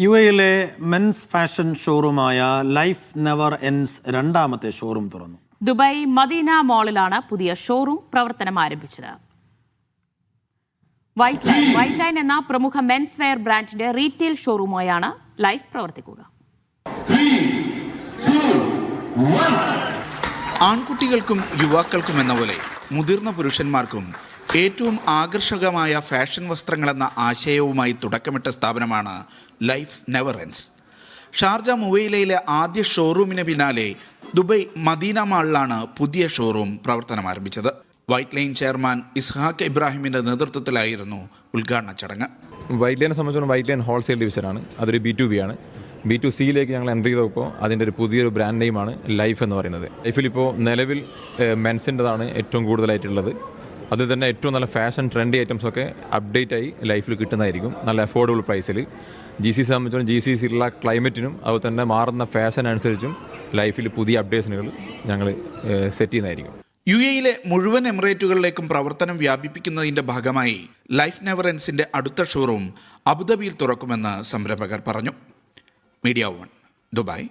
U എയിലെ men's fashion ഷോറൂമായ life never എൻസ് രണ്ടാമത്തെ ഷോറൂം തുറന്നു. ദുബായ് മദീന മാളിലാണ് പുതിയ ഷോറൂം പ്രവർത്തനം ആരംഭിച്ചത്. വൈറ്റ് ലൈൻ വൈറ്റ് ലൈൻ എന്ന പ്രമുഖ മെൻസ് വെയർ ബ്രാൻഡിന്റെ റീറ്റെയിൽ ഷോറൂമായാണ് ലൈഫ് പ്രവർത്തിക്കുക. ആൺകുട്ടികൾക്കും യുവാക്കൾക്കും എന്ന പോലെ മുതിർന്ന പുരുഷന്മാർക്കും ഏറ്റവും ആകർഷകമായ ഫാഷൻ വസ്ത്രങ്ങളെന്ന ആശയവുമായി തുടക്കമിട്ട സ്ഥാപനമാണ് ലൈഫ് നെവറൻസ് ഷാർജ മുവൈലയിലെ ആദ്യ ഷോറൂമിന് പിന്നാലെ ദുബൈ മദീന മാളിലാണ് പുതിയ ഷോറൂം പ്രവർത്തനം ആരംഭിച്ചത്. വൈറ്റ് ലൈൻ ചെയർമാൻ ഇസ്ഹാഖ് ഇബ്രാഹിമിന്റെ നേതൃത്വത്തിലായിരുന്നു ഉദ്ഘാടന ചടങ്ങ്. വൈറ്റ് ലൈനെ സംബന്ധിച്ചോളം വൈറ്റ് ലൈൻ ഹോൾസെയിൽ ഡിവിഷനാണ്. അതൊരു ബി ടു ബി ആണ്. ബി ടു സിയിലേക്ക് ഞങ്ങൾ എന്റർ ചെയ്തപ്പോൾ അതിന്റെ ഒരു പുതിയൊരു ബ്രാൻഡ് നെയിമാണ് ലൈഫ് എന്ന് പറയുന്നത്. ലൈഫിൽ ഇപ്പോൾ നിലവിൽ മെൻസിന്റെതാണ് ഏറ്റവും കൂടുതലായിട്ടുള്ളത്. അതിൽ തന്നെ ഏറ്റവും നല്ല ഫാഷൻ ട്രെൻഡി ഐറ്റംസൊക്കെ അപ്ഡേറ്റ് ആയി ലൈഫിൽ കിട്ടുന്നതായിരിക്കും. നല്ല അഫോർഡബിൾ പ്രൈസിൽ ജി സി സംബന്ധിച്ചിടത്തോളം ജി സി സിയിലുള്ള ക്ലൈമറ്റിനും അതുപോലെ തന്നെ മാറുന്ന ഫാഷൻ അനുസരിച്ചും ലൈഫിൽ പുതിയ അപ്ഡേഷനുകൾ ഞങ്ങൾ സെറ്റ് ചെയ്യുന്നതായിരിക്കും. യു എയിലെ മുഴുവൻ എമിറേറ്റുകളിലേക്കും പ്രവർത്തനം വ്യാപിപ്പിക്കുന്നതിന്റെ ഭാഗമായി ലൈഫ് നെവറൻസിന്റെ അടുത്ത ഷോറൂം അബുദാബിയിൽ തുറക്കുമെന്ന് സംരംഭകർ പറഞ്ഞു. Media One Dubai.